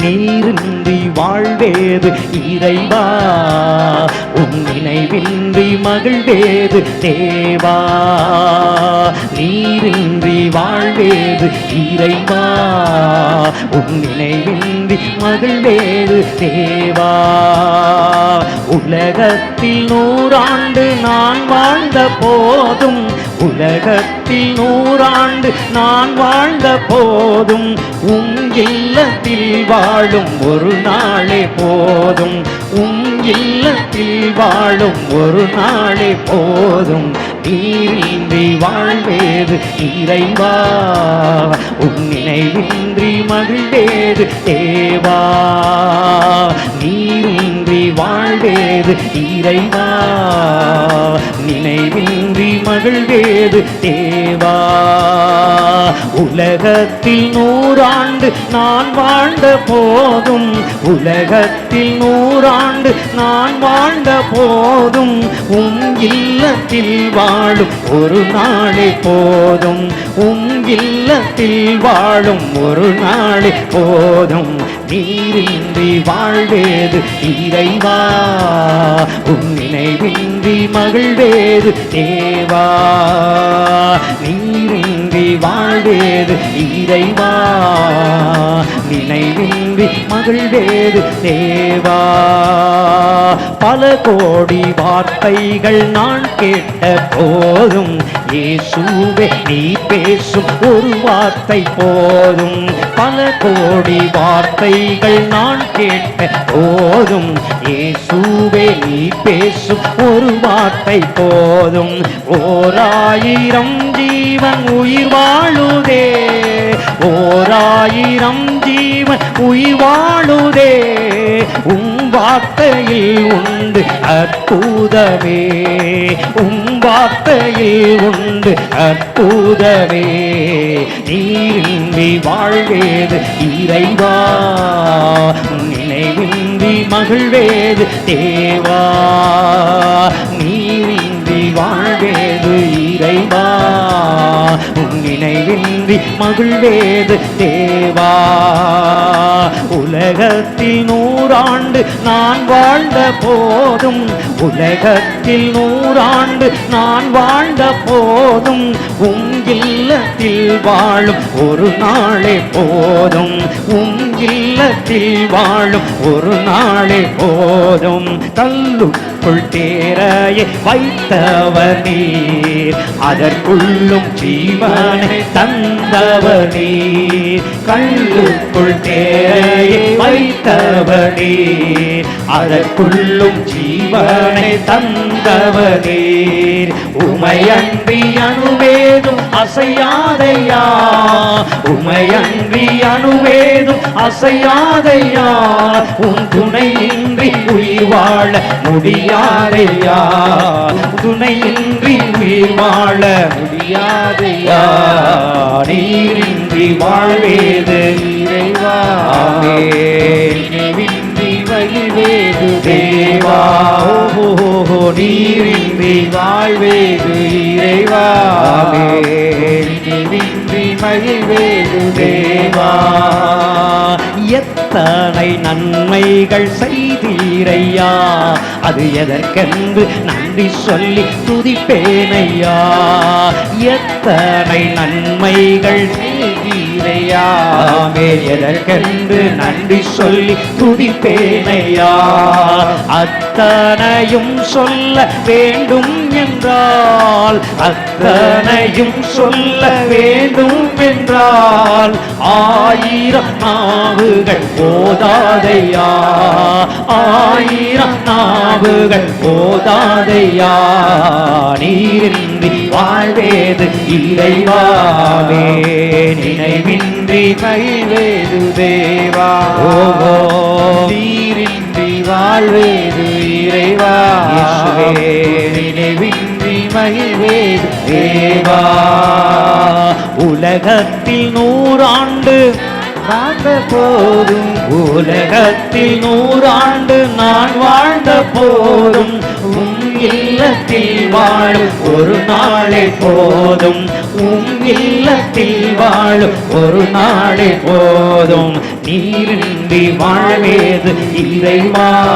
நீரின்றி வாழ்வேது இறைவா. உன் நினைவின்றி மகிழ்வேது தேவா. நீரின்றி வாழ்வேது இறைவா. உன் நினைவின்றி மகிழ்வேது தேவா. உலகத்தில் நூறாண்டு நான் வாழ்ந்த போதும் உலகத்தில் நூறாண்டு நான் வாழ்ந்த போதும் உம் இல்லத்தில் வாழும் ஒரு நாளே போதும். உம் இல்லத்தில் வாழும் ஒரு நாளே போதும். நீரின்றி வாழ்வேது இறைவா உன் நினைவின்றி மகிழ்வேது தேவா. நீரின்றி வாழ்வேது இறைவா நினைவின்றி மகிழ்வேது தேவா. உலகத்தில் நூறாண்டு நான் வாழ்ந்த போதும் உலகத்தில் நூறாண்டு நான் வாழ்ந்த போதும் உன் இல்லத்தில் வாழும் ஒரு நாளே போதும். உம் இல்லத்தில் வாழும் ஒரு நாளே போதும். நீரின்றி வாழ்வேது இறைவா உன் நினைவின்றி மகிழ்வேது தேவா. நீரின்றி வாழ்வேது இறைவா நினைவின்றி மகிழ்வேது தேவா. பல கோடி வார்த்தைகள் நான் கேட்ட போதும் இயேசுவே நீ பேசும் ஒரு வார்த்தை போதும். பல கோடி வார்த்தைகள் நான் கேட்ட போதும். இயேசுவே நீ பேசும் ஒரு வார்த்தை போதும். ஓராயிரம் ஜீவன் உயிர் வாழுதே. ஓராயிரம் ஜீவன் உயிர் வாழுதே. வார்த்தையில் உண்டு அற்புதமே. உம் வார்த்தையில் உண்டு அற்புதமே. நீரின்றி வாழ்வேது இறைவா. நினைவின்றி மகிழ்வேது தேவா. நீரின் நீரின்றி வாழ்வேது இறைவா. உன் நினைவின்றி மகிழ்வேது தேவா. உலகத்தில் நூறாண்டு நான் வாழ்ந்த போதும் உலகத்தில் நூறாண்டு நான் வாழ்ந்த போதும் உங்கில்லத்தில் வாழும் ஒரு நாளே போதும் உங்கில்லத்தில் வாழும் ஒரு நாளே போதும். அதற்குள் தேரையை வைத்தவர் நீர் அதற்குள்ளும் ஜீவனை தந்தவர் நீர் கல்லுக்குள் தேரையை வைத்தவர் நீர் அதற்குள்ளும் ஜீவனை தந்தவர் நீர் உமையன்றி அணுவேதும் அசையாதையா? உமையன்றி அணுவேதும் அசையாதையா? உன் துணையின்றி உயிர் வாழ முடியாதையா துணையின்றி உயிர் வாழ முடியாதையா? நீரின்றி வாழ்வேது இறைவா? நினைவின்றி மகிழ்வேது தேவா? நீரின்றி வாழ்வேது இறைவாவே நினைவின்றி மகிழ்வேது தேவா எத்தனை நன்மைகள் செய்தீரையா? அது எதற்கென்று நன்றி சொல்லி துதிப்பேனையா? எத்தனை நன்மைகள் செய்தீரையா? மேல் எதற்கென்று நன்றி சொல்லி துதிப்பேனையா? அத்தனையும் சொல்ல வேண்டும் என்றால் அத்தனையும் சொல்ல வேண்டும் என்றால் ஆயிரம் நாவுகள் போதாதையா? ஆயிரம் நாவுகள் போதாதையா? நீரின்றி வாழ்வேது இறைவாவே நினைவின்றி கைவேது தேவா. ஓ நீரின்றி வாழ்வேது இறைவா. நினைவின்றி மகிழ்வேது தேவா. உலகத்தில் நூறாண்டு வாழ்ந்த போதும் உலகத்தில் நூறாண்டு நான் வாழ்ந்த போதும் உம் இல்லத்தில் வாழும் ஒரு நாளே போதும். உம் இல்லத்தில் வாழும் ஒரு நாளே போதும். நீரின்றி வாழ்வேது இறைவா.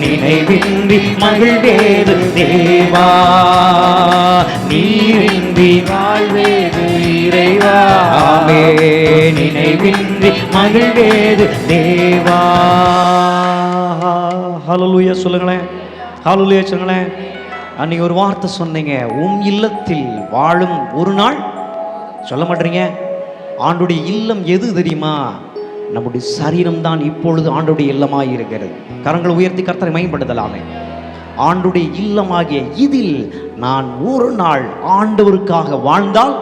நினைவின்றி மகிழ்வேது தேவா. நீரின்றி வாழ்வேது இறைவா. நினைவின்றி மகிழ்வேது தேவா. ஹalleluya சொல்லுங்களேன். ஹalleluya சொல்லுங்களேன். அன்னைக்கு ஒரு வார்த்தை சொன்னீங்க. உம் இல்லத்தில் வாழும் ஒரு நாள். சொல்ல மாட்டீங்க. ஆண்டுடைய இல்லம் எது தெரியுமா? நம்முடைய சரீரம் தான் இப்பொழுது ஆண்டுடைய இல்லமாக இருக்கிறது. கரங்களை உயர்த்தி கர்த்தரை மேம்படுத்தலாமே ஆண்டுடைய இல்லமாகிய இதில் நான் ஒரு நாள் ஆண்டவருக்காக வாழ்ந்தால்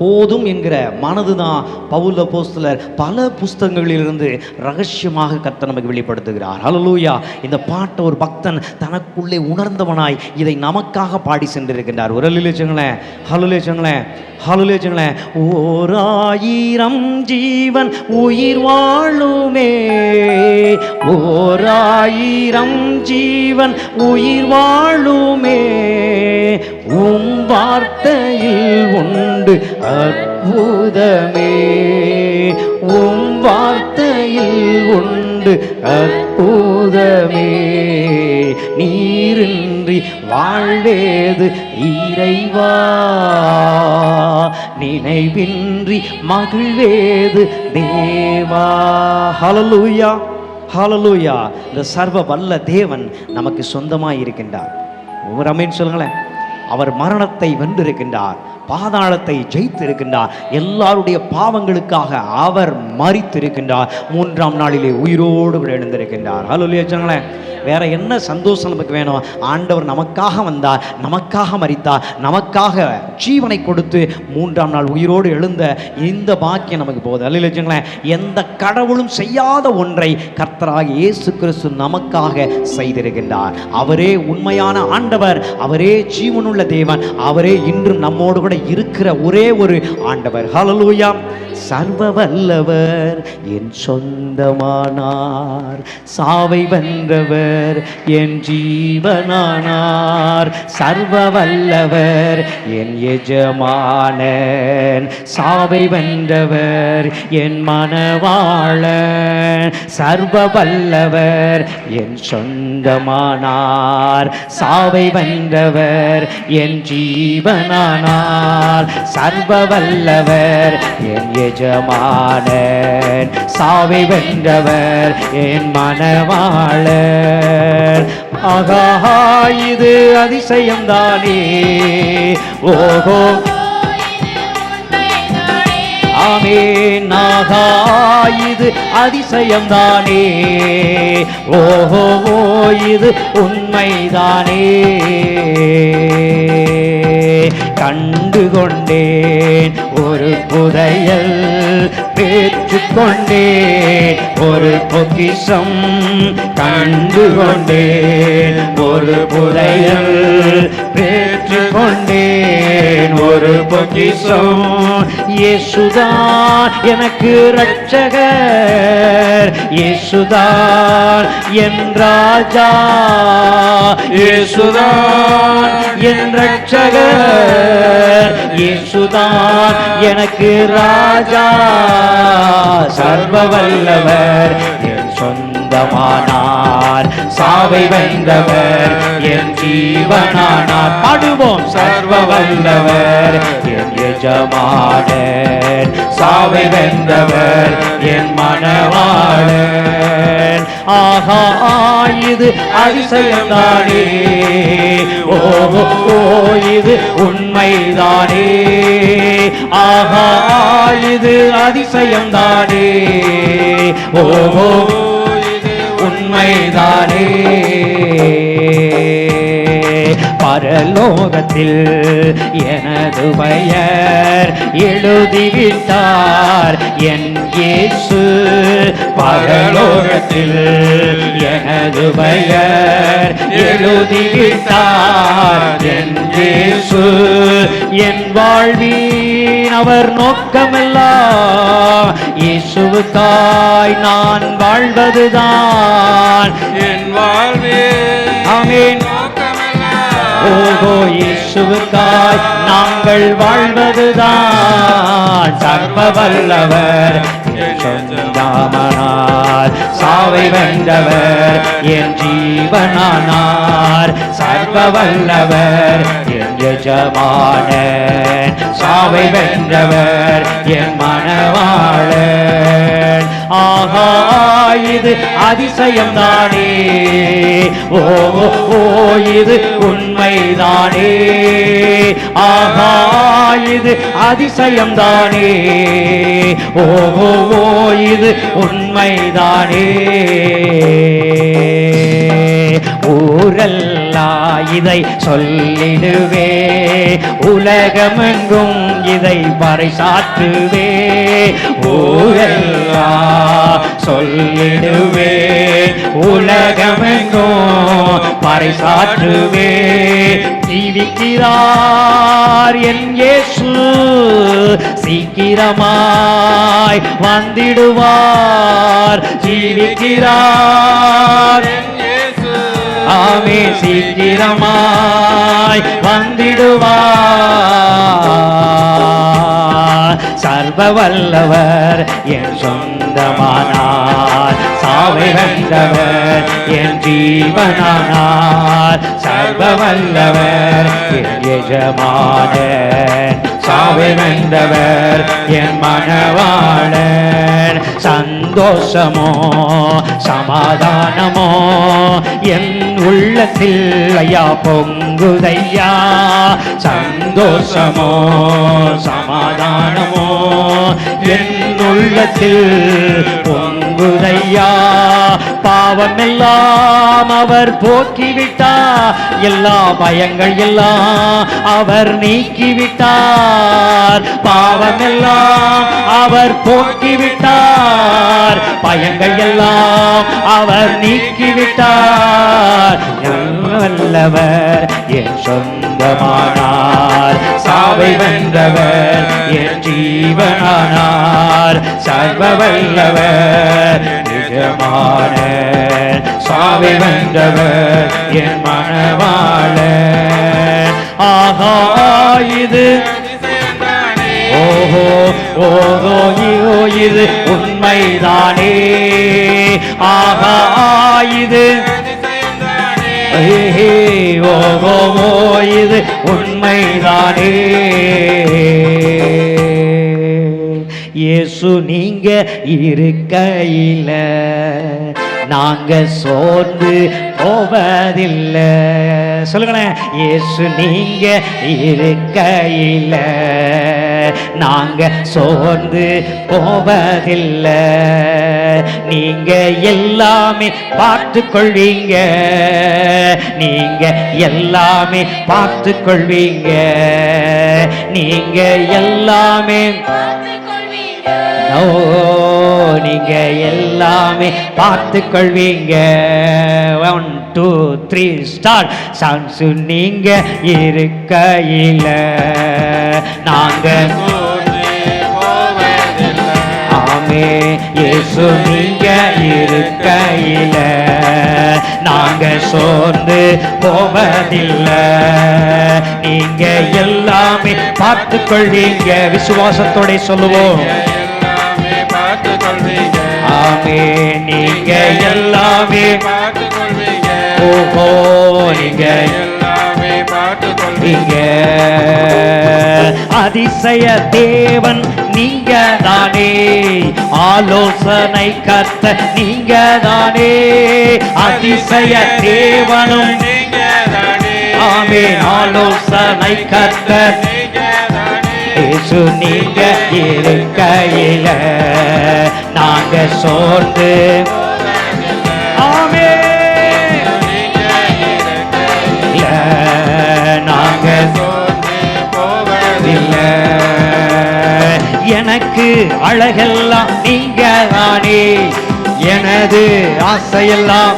போதும் என்கிற மனதுதான் பவுல போஸ்தலர் பல புஸ்தகங்களிலிருந்து ரகசியமாக கத்த நமக்கு வெளிப்படுத்துகிறார். ஹலலூயா இந்த பாட்டை ஒரு பக்தன் தனக்குள்ளே உணர்ந்தவனாய் இதை நமக்காக பாடி சென்றிருக்கின்றார். ஒரு லிலேச்சங்களேன் ஹலுலேச்சங்களேன் ஹலுலேச்சங்களேன் ஓர் ஆயிரம் ஜீவன் உயிர் வாழுமே. ஓர் ஆயிரம் ஜீவன் உயிர் வாழுமே. உம் வார்த்தையில் உண்டு அற்புதமே. உம் வார்த்தையில் உண்டு அற்புதமே. நீரின்றி வாழ்வேது இறைவா. நினைவின்றி மகிழ்வேது தேவா. ஹலலூயா ஹலலூயா இந்த சர்வ வல்ல தேவன் நமக்கு சொந்தமாக இருக்கின்றார் ஒவ்வொரு அமீன் சொல்லுங்களேன். அவர் மரணத்தை வென்றிருக்கின்றார். பாதாளத்தை ஜெயித்திருக்கின்றார். எல்லாருடைய பாவங்களுக்காக அவர் மறித்திருக்கின்றார் மூன்றாம் நாளிலே உயிரோடு கூட எழுந்திருக்கின்றார். ஹalleluya சொல்லுங்களேன் வேற என்ன சந்தோஷம் நமக்கு வேணும்? ஆண்டவர் நமக்காக வந்தார். நமக்காக மறித்தார் நமக்காக ஜீவனை கொடுத்து மூன்றாம் நாள் உயிரோடு எழுந்த இந்த பாக்கியம் நமக்கு போகுது அல்ல எந்த கடவுளும் செய்யாத ஒன்றை கர்த்தராக இயேசு கிறிஸ்து நமக்காக செய்திருக்கின்றார். அவரே உண்மையான ஆண்டவர். அவரே ஜீவனுள்ள தேவன். அவரே இன்றும் நம்மோடு கூட இருக்கிற ஒரே ஒரு ஆண்டவர். ஹலலூயா சர்வ வல்லவர் என் சொந்தமானார். சாவை வென்றவர் என் ஜீவனானார். சர்வ வல்லவர் என் எஜமானன். சாவை வென்றவர் என் மனவாளன். சர்வ வல்லவர் என் சொந்தமானார். சாவை வென்றவர் என் ஜீவனானார். சர்வ வல்லவர் என் எஜமானன் சாவை வென்றவர் என் மனவாளர் ஆகா இது அதிசயம்தானே? ஓஹோ ஆமேன் நாகா இது அதிசயம்தானே. ஓஹோ இது உண்மைதானே. கண்டு கொண்டேன் ஒரு புதையல் பெற்றுக்கொண்டேன். ஒரு பொக்கிஷம் கண்டு கொண்டேன் ஒரு புதையல் பெற்றுக்கொண்டேன் ஒரு பொக்கிசம் இயேசுதான் எனக்கு ரட்சகர் இயேசுதான் என் ராஜா. இயேசுதான் என் ரட்சகர் இயேசுதான் எனக்கு ராஜா. சர்வ வல்லவர் சொந்தமானார் சாவை வென்றவர் என் ஜீவனானார். பாடுவோம். சர்வ வல்லவர் என் எஜமானர். சாவை வென்றவர் என் மனவாளன் ஆஹா இது அதிசயம்தானே. ஓ இது உண்மைதானே. ஆஹா இது அதிசயம்தானே. ஓ ஓ உண்மைதானே பரலோகத்தில் எனது பெயர் எழுதிவிட்டார். என் இயேசு பரலோகத்தில் எனது பெயர் எழுதிவிட்டார். என் இயேசு என் வாழ்வின் அவர் நோக்கமெல்லாம் இயேசுவுக்காய் நான் வாழ்வதுதான். என் வாழ்வே. ஆமென். ஓகோ இயேசுவுக்காய் நாங்கள் வாழ்வதுதான். சர்வ வல்லவர் என் சொந்தமானார் சாவை வென்றவர் என் ஜீவனானார். சர்வ வல்லவர் எஜமான சாவை வென்றவர் என் மனவாளன். ஆகா இது அதிசயம் தானே ஓ ஓ, இது உண்மைதானே. ஆகா இது அதிசயம் தானே ஓ, ஓ இது உண்மைதானே. ஊரல்லா இதை சொல்லிடுவே. உலகமெங்கும் இதை பறைசாற்றுவே. ஊரல்லா சொல்லிடுவே. உலகமெங்கும் பறைசாற்றுவே. ஜீவிக்கிறார் என் இயேசு சீக்கிரமாய் வந்திடுவார். ஜீவிக்கிறார் ஆமே சீக்கிரமாய் வந்திடுவார். சர்வ வல்லவர் என் சொந்தமானார். சாவை வென்றவர் என் ஜீவனானார். சர்வவல்லவர் என் எஜமான சாவை வென்றவர் என் மனவாளன் சந்தோஷமோ சமாதானமோ என் உள்ளத்தில் ஐயா பொங்குதையா. சந்தோஷமோ சமாதானமோ என் உள்ளத்தில் பொங்கு பொங்குதையா பாவமெல்லாம் அவர் போக்கிவிட்டார் எல்லா பயங்கள் எல்லாம் அவர் நீக்கிவிட்டார். பாவமெல்லாம் அவர் போக்கிவிட்டார். பயங்கள் எல்லாம் அவர் நீக்கிவிட்டார். நல்லவர் என் சொந்தமானார். சாவை வென்றவர் என் ஜீவனானார். சர்வ வல்லவர் எஜமான சாவி வந்தவர் என் மனவாள. ஆகா இது ஓஹோ ஓஹோ இது உண்மைதானே. ஆகா இது ஓஹோ இது உண்மைதானே. இயேசு நீங்க இருக்கையில். நாங்க சோர்ந்து போவதில்லை. சொல்லுங்களேன் இயேசு நீங்க இருக்கையில். நாங்க சோர்ந்து போவதில்லை. நீங்க எல்லாமே பார்த்து கொள்வீங்க நீங்க எல்லாமே பார்த்து கொள்வீங்க நீங்க எல்லாமே ஓ நீங்க எல்லாமே பார்த்து கொள்வீங்க one two three star chance நீங்க இருக்கையில். நாங்க ஆமே இயேசு நீங்க இருக்கையில். நாங்க சோர்ந்து போவதில்லை. நீங்க எல்லாமே பார்த்துக்கொள் கொள்வீங்க விசுவாசத்தோட சொல்லுவோம். ஆமே நீங்க எல்லாமே. ஓஹோ நீங்க நீங்க. அதிசய தேவன் நீங்க தானே. ஆலோசனை கத்த நீங்க தானே. அதிசய தேவனும். ஆமே ஆலோசனை கத்த ஏசு நீங்க இருக்கையில நாங்க சோர்ந்து. ஆமே. நாங்க இல்ல. எனக்கு அழகெல்லாம் நீங்க தானே. எனது ஆசையெல்லாம்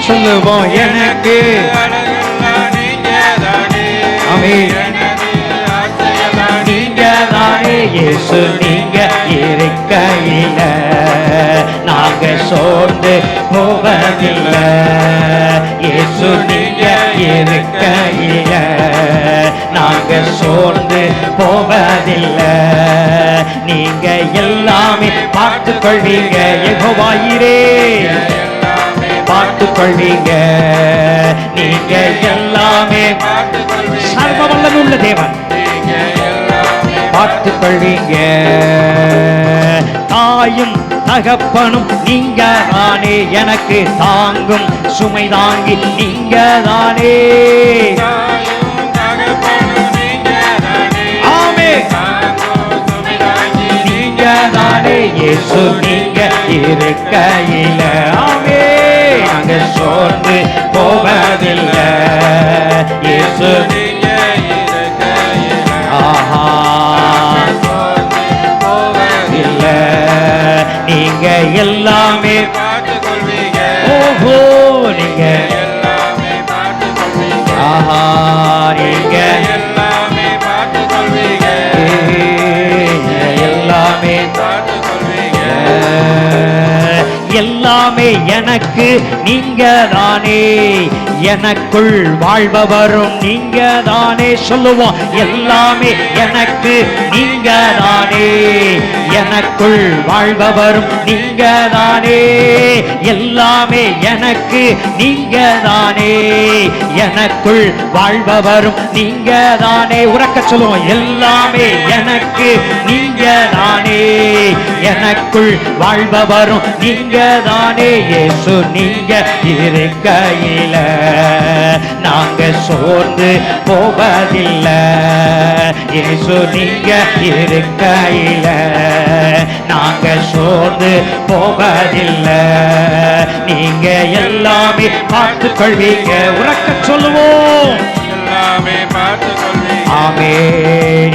சொல்லுவோம். எனக்கு அழகெல்லாம் நீங்க தானே. இயேசு நீங்க இருக்கையில. நாங்க சோர்ந்து போவதில்லை இயேசு நீங்க இருக்கையில. நாங்க சோர்ந்து போவதில்லை. நீங்க எல்லாமே பார்த்து கொள்வீங்க எகோவாயிரே பார்த்து கொள்வீங்க நீங்க எல்லாமே சர்வ வல்லமுள்ள தேவன். பார்த்து கொள்வீங்க தாயும் தகப்பனும் நீங்க தானே எனக்கு தாங்கும் சுமை தாங்கி நீங்க தானே ஆமே. நீங்க தானே இயேசு நீங்க இருக்கையில். ஆமே. நாங்கள் சோர்ந்து போவதில்லை. இயேசு எல்லாமே ஓஹோ நீங்க. ஆஹா நீங்க. எல்லாமே எல்லாமே. எனக்கு நீங்க தானே எனக்குள் வாழ்பவரும் நீங்க தானே சொல்லுவோம் எல்லாமே எனக்கு நீங்க தானே எனக்குள் வாழ்பவரும் நீங்க தானே எல்லாமே எனக்கு நீங்க தானே எனக்குள் வாழ்பவரும் நீங்க தானே உறக்க சொல்லுவோம். எல்லாமே எனக்கு நீங்க தானே எனக்குள் வாழ்பவரும் நீங்க தானே ஏசு நீங்க இருக்கையில. நாங்க சோர்ந்து போவதில்லை. ஏசு நீங்க இருக்கையில. நாங்க சோர்ந்து போவதில்லை. நீங்க எல்லாமே பார்த்து கொள்வீங்க உறக்க சொல்லுவோம். எல்லாமே பார்த்து கொள்வீங்க ஆமே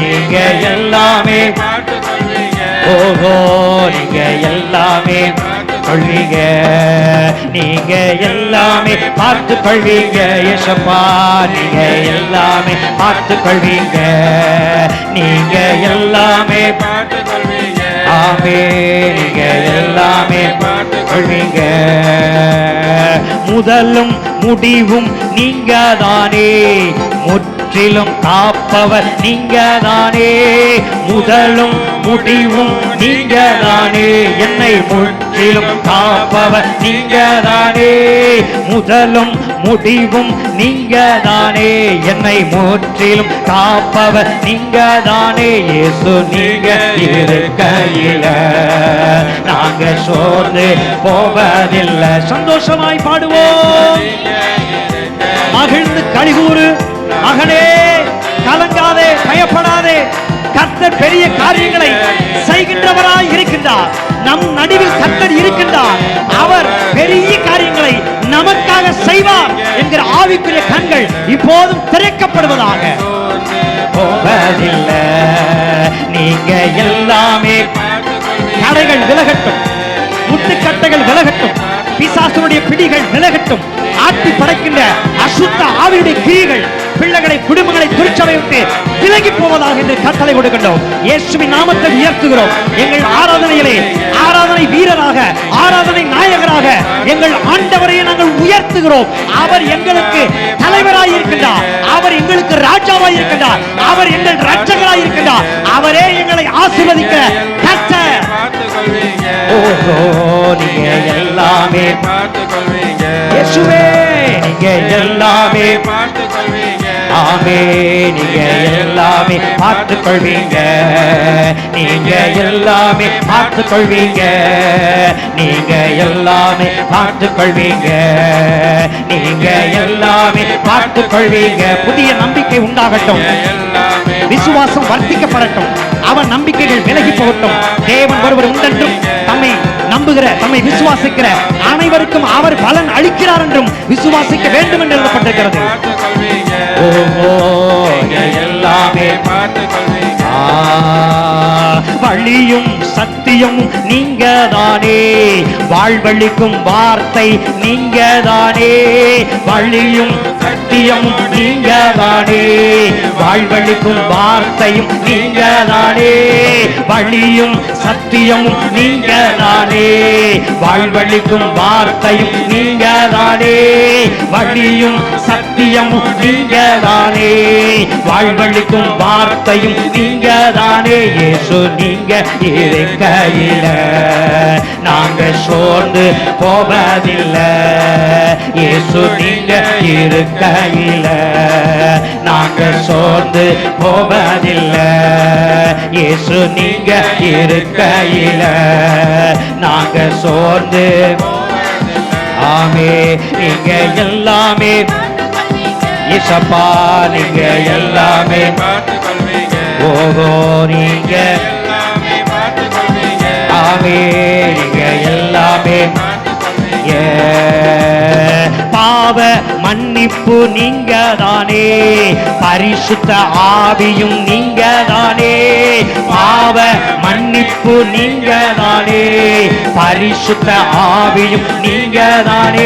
நீங்க எல்லாமே பார்த்து கொள்வீங்க ஓஹோ நீங்க எல்லாமே கொள்வீங்க நீங்க எல்லாமே பார்த்து கொள்வீங்க யேசப்பா நீங்க எல்லாமே பார்த்து கொள்வீங்க நீங்க எல்லாமே பார்த்து எல்லாமே நீங்க எல்லாமே பார்த்து கொள்வீங்க முதலும் முடிவும் நீங்க தானே முற்றிலும் காப்பவர் நீங்க தானே முதலும் முடிவும் நீங்க தானே என்னை முற்றிலும் காப்பவர் நீங்க தானே முதலும் முடிவும் நீங்க தானே என்னை முற்றிலும் காப்பவர் நீங்க தானே இயேசு நீங்க இருக்கையில. நாங்க சோர்ந்து போவதில்லை. சந்தோஷமாய் பாடுவோம். மகிழ்ந்து கழிகூறு மகனே கலங்காதே பயப்படாதே. கர்த்தர் பெரிய காரியங்களை செய்கின்றவராய் இருக்கின்றார். நம் நடுவில் கர்த்தர் இருக்கின்றார். அவர் பெரிய காரியங்களை நமக்காக செய்வார் என்கிற ஆவிக்குரிய கண்கள் இப்போதும் திறக்கப்படுவதாக. போவதில்லை. நீங்க எல்லாமே தடைகள் விலகட்டும். முட்டுக்கட்டைகள் விலகட்டும். பிசாசனுடைய பிடிகள் விலகட்டும். ஆட்டி படைக்கின்ற அசுத்த ஆவியுடைய கிரிகள் பிள்ளைகளை குடும்பங்களை திருச்சபை விட்டு விலகி போவதாக என்று கட்டளை கொடுக்கின்றோம். இயேசுவின் நாமத்தை உயர்த்துகிறோம். எங்கள் ஆராதனையிலே ஆராதனை வீரராக ஆராதனை நாயகராக எங்கள் ஆண்டவரையே நாங்கள் உயர்த்துகிறோம். அவர் எங்களுக்கு தலைவராய் இருக்கின்றார். அவர் எங்களுக்கு ராஜாவாய் இருக்கின்றார். அவர் எங்கள் ரட்சகராய் இருக்கின்றார். அவரே எங்களை ஆசீர்வதிக்க கர்த்தர் பார்த்து கொள்வீங்க நீங்க எல்லாமே பார்த்து கொள்வீங்க இயேசுவே நீங்க எல்லாமே பார்த்து கொள்வீங்க எல்லாமே நீங்க எல்லாமே பார்த்து கொள்வீங்க நீங்க எல்லாமே பார்த்து கொள்வீங்க நீங்க எல்லாமே பார்த்து கொள்வீங்க நீங்க எல்லாமே பார்த்து கொள்வீங்க புதிய நம்பிக்கை உண்டாகட்டும். விசுவாசம் வர்த்திக்கப்படட்டும். அவன் நம்பிக்கைகள் விலகி போகட்டும். தேவன் ஒருவர் உண்டென்றும் தம்மை நம்புகிற தம்மை விசுவாசிக்கிற அனைவருக்கும் அவர் பலன் அளிக்கிறார் என்றும் விசுவாசிக்க வேண்டும் என்று எழுதப்பட்டிருக்கிறது. ஓஹோ எல்லாமே வழியும் சத்தியமும் நீங்க தானே வாழ்வழிக்கும் வார்த்தை நீங்க தானே வழியும் சத்தியமும் நீங்க தானே வாழ்வழிக்கும் வார்த்தையும் நீங்க தானே வழியும் சத்தியமும் நீங்க தானே வாழ்வழிக்கும் வார்த்தையும் நீங்க தானே வழியும் சத்தியம் நீங்கதானே. வாழ்வழிக்கும் வார்த்தையும் நீங்கதானே. இயேசு நீங்க இருக்கையில. நாங்க சோர்ந்து போவதில்லை. இயேசு நீங்க இருக்கையில. நாங்க சோர்ந்து போவதில்லை. இயேசு நீங்க இருக்கையில. நாங்க சோர்ந்து ஆமே நீங்க எல்லாமே இசப்பா நீங்க எல்லாமே பார்த்துக் கொள்வீங்க ஓகோ நீங்க எல்லாமே ஆமே நீங்க எல்லாமே பாவ மன்னிப்பு நீங்க தானே பரிசுத்த ஆவியும் நீங்க தானே பாவ மன்னிப்பு நீங்க தானே பரிசுத்த ஆவியும் நீங்க தானே